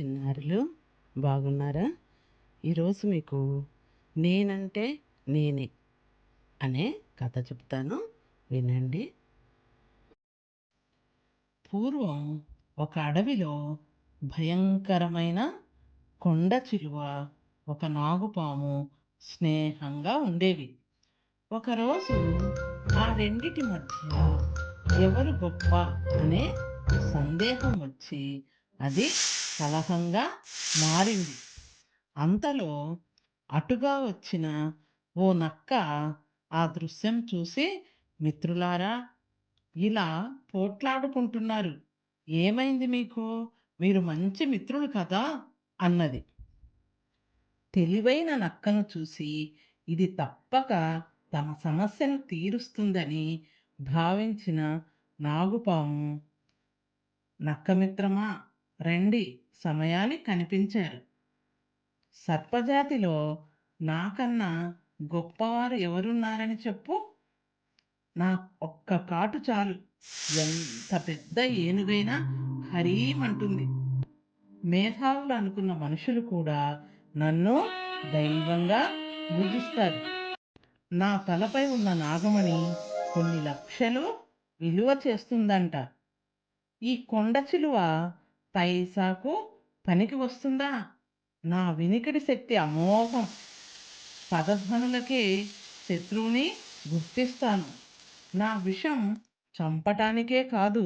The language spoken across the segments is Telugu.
చిన్నారులు బాగున్నారా? ఈరోజు మీకు నేనంటే నేనే అనే కథ చెప్తాను. వినండి. పూర్వం ఒక అడవిలో భయంకరమైన కొండ చిలువ ఒక నాగుపాము స్నేహంగా ఉండేవి. ఒకరోజు ఆ రెండిటి మధ్య ఎవరు గొప్ప అనే సందేహం వచ్చి అది కలహంగా మారింది. అంతలో అటుగా వచ్చిన ఓ నక్క ఆ దృశ్యం చూసి మిత్రులారా ఇలా పోట్లాడుకుంటున్నారు. ఏమైంది మీకు? మీరు మంచి మిత్రులు కదా? అన్నది. తెలివైన నక్కను చూసి ఇది తప్పక తమ సమస్యను తీరుస్తుందని భావించిన నాగుపాము. నక్కమిత్రమా రండి. సమయాలు కనిపించారు. సర్పజాతిలో నాకన్నా గొప్పవారు ఎవరున్నారని చెప్పు. నా ఒక్క కాటు చాలు. ఎంత పెద్ద ఏనుగైనా హరీమంటుంది మేధావులు అనుకున్న మనుషులు కూడా నన్ను దైవంగా పూజిస్తారు. నా తలపై ఉన్న నాగమణి కొన్ని లక్షలు విలువ చేస్తుందంట. ఈ కొండ చిలువ పైసాకు పనికి వస్తుందా? నా వినికిడి శక్తి అమోఘం. పదధ్వనులకి శత్రువుని గుర్తిస్తాను. నా విషం చంపటానికే కాదు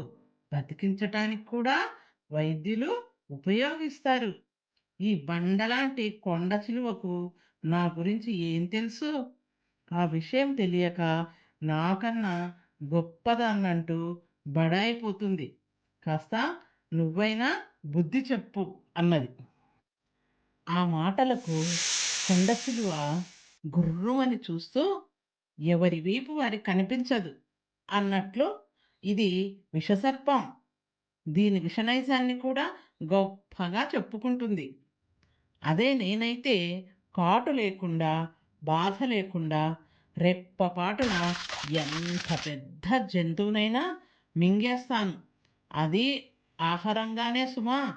బతికించటానికి కూడా వైద్యులు ఉపయోగిస్తారు. ఈ బండలాంటి కొండ చిలువకు నా గురించి ఏం తెలుసు? ఆ విషయం తెలియక నాకన్నా గొప్పదాన్నంటూ బడాయిపోతుంది కాస్త నువ్వైనా బుద్ధి చెప్పు అన్నది. ఆ మాటలకు కొండ చిలువ గుర్రుమని చూస్తూ ఎవరి వీపు వారికి కనిపించదు అన్నట్లు ఇది విషసర్పం. దీని విషనైజాన్ని కూడా గొప్పగా చెప్పుకుంటుంది. అదే నేనైతే కాటు లేకుండా బాధ లేకుండా రెప్పపాటున ఎంత పెద్ద జంతువునైనా మింగేస్తాను. అది ఆహారంగానే సుమా.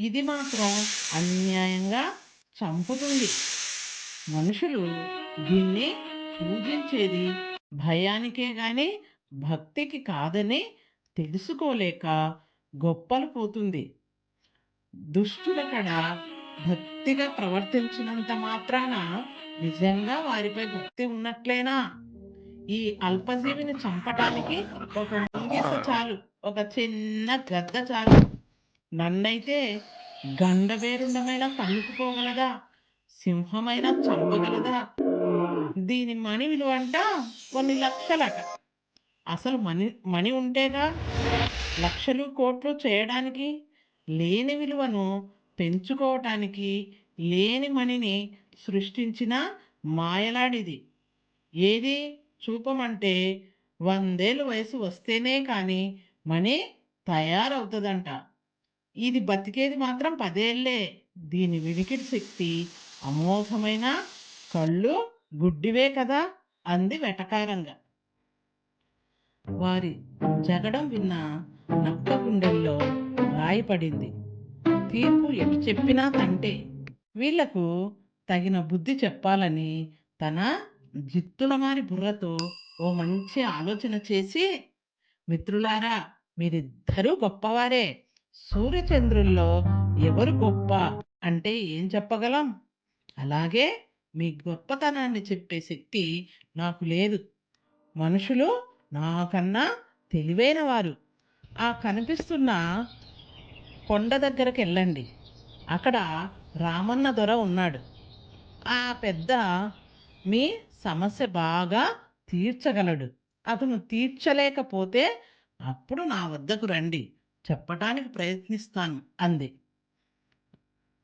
ఇది మాత్రం అన్యాయంగా చంపుతుంది. మనుషులు దీన్ని పూజించేది భయానికే కానీ భక్తికి కాదని తెలుసుకోలేక గొప్పలు పోతుంది. దుష్టుల కడ భక్తిగా ప్రవర్తించినంత మాత్రాన నిజంగా వారిపై భక్తి ఉన్నట్లేనా? ఈ అల్పజీవిని చంపటానికి ఒక ముంగిస చాలు. ఒక చిన్న గద్ద చాలు. నన్నైతే గండబేరుండమైనా తన్నుకుపోగలదా సింహమైనా చంపగలదా? దీని మణి విలువ అంట కొన్ని లక్షలట. అసలు మణి మణి ఉంటేగా లక్షలు కోట్లు చేయడానికి లేని విలువను పెంచుకోవటానికి లేని మణిని సృష్టించిన మాయలాడిది. ఏది? చూపమంటే వందేళ్ళు వయసు వస్తేనే కానీ మనీ తయారవుతుందంట. ఇది బతికేది మాత్రం పదేళ్ళే దీని వినికిడి శక్తి అమోఘమైన కళ్ళు గుడ్డివే కదా అంది వెటకారంగా. వారి జగడం విన్న నక్క గుండెల్లో రాయిపడింది. తీర్పు ఎటు చెప్పినా తంటే. వీళ్ళకు తగిన బుద్ధి చెప్పాలని తన జిత్తులమారి బుర్రతో ఓ మంచి ఆలోచన చేసి మిత్రులారా మీరిద్దరూ గొప్పవారే. సూర్యచంద్రుల్లో ఎవరు గొప్ప అంటే ఏం చెప్పగలం? అలాగే మీ గొప్పతనాన్ని చెప్పే శక్తి నాకు లేదు. మనుషులు నాకన్నా తెలివైన వారు. ఆ కనిపిస్తున్న కొండ దగ్గరకు వెళ్ళండి అక్కడ రామన్న దొర ఉన్నాడు. ఆ పెద్ద మీ సమస్య బాగా తీర్చగలడు. అతను తీర్చలేకపోతే అప్పుడు నా వద్దకు రండి. చెప్పటానికి ప్రయత్నిస్తాను అంది.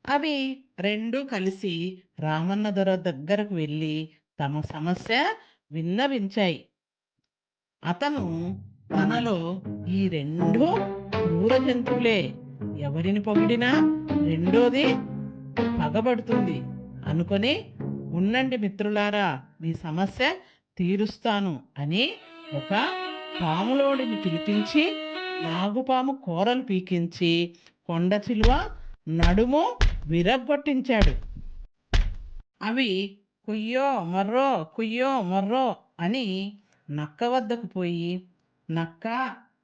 అవి రెండు కలిసి రామన్న దొర దగ్గరకు వెళ్ళి తమ సమస్య విన్నవించాయి. అతను తనలో ఈ రెండు క్రూర జంతువులే. ఎవరిని పొగిడినా రెండోది పగబడుతుంది. అనుకొని ఉండండి మిత్రులారా మీ సమస్య తీరుస్తాను అని ఒక పాములోడిని పిలిపించి నాగుపాము కూరలు పీకించి కొండ చిలువ నడుము విరగ్గొట్టించాడు. అవి కుయ్యో మర్రో కుయ్యో మర్రో అని నక్క వద్దకు పోయి నక్క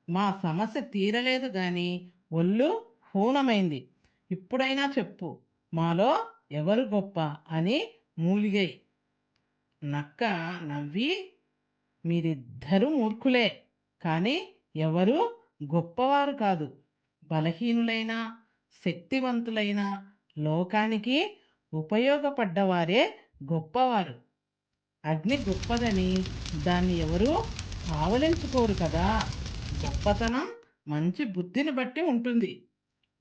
మా సమస్య తీరలేదు కానీ ఒళ్ళు హూనమైంది. ఇప్పుడైనా చెప్పు మాలో ఎవరు గొప్ప అని మూలిగాయి నక్క నవ్వి మీరిద్దరూ మూర్ఖులే. కానీ ఎవరు గొప్పవారు కాదు. బలహీనులైన శక్తివంతులైన లోకానికి ఉపయోగపడ్డవారే గొప్పవారు. అగ్ని గొప్పదని దాన్ని ఎవరు ఆవలించుకోరు కదా. గొప్పతనం మంచి బుద్ధిని బట్టి ఉంటుంది.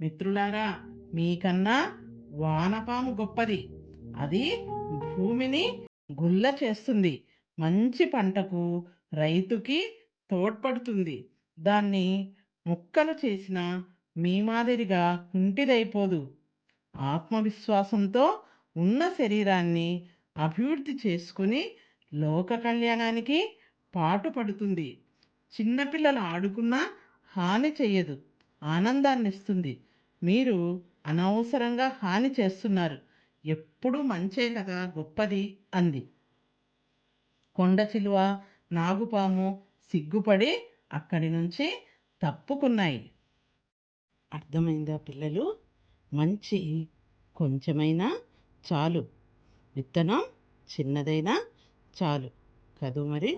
మిత్రులారా మీకన్నా వానపాము గొప్పది. అది భూమిని గుల్ల చేస్తుంది. మంచి పంటకు రైతుకి తోడ్పడుతుంది. దాన్ని ముక్కలు చేసిన మీ మాదిరిగా కుంటిదైపోదు. ఆత్మవిశ్వాసంతో ఉన్న శరీరాన్ని అభివృద్ధి చేసుకుని లోక కళ్యాణానికి పాటుపడుతుంది. చిన్నపిల్లలు ఆడుకున్నా హాని చెయ్యదు. ఆనందాన్ని ఇస్తుంది మీరు అనవసరంగా హాని చేస్తున్నారు. ఎప్పుడు మంచే కదా గొప్పది అంది. కొండ చిలువ నాగుపాము సిగ్గుపడి అక్కడి నుంచి తప్పుకున్నాయి. అర్థమైందా పిల్లలు? మంచి కొంచెమైనా చాలు. విత్తనం చిన్నదైనా చాలు. కదూ మరి?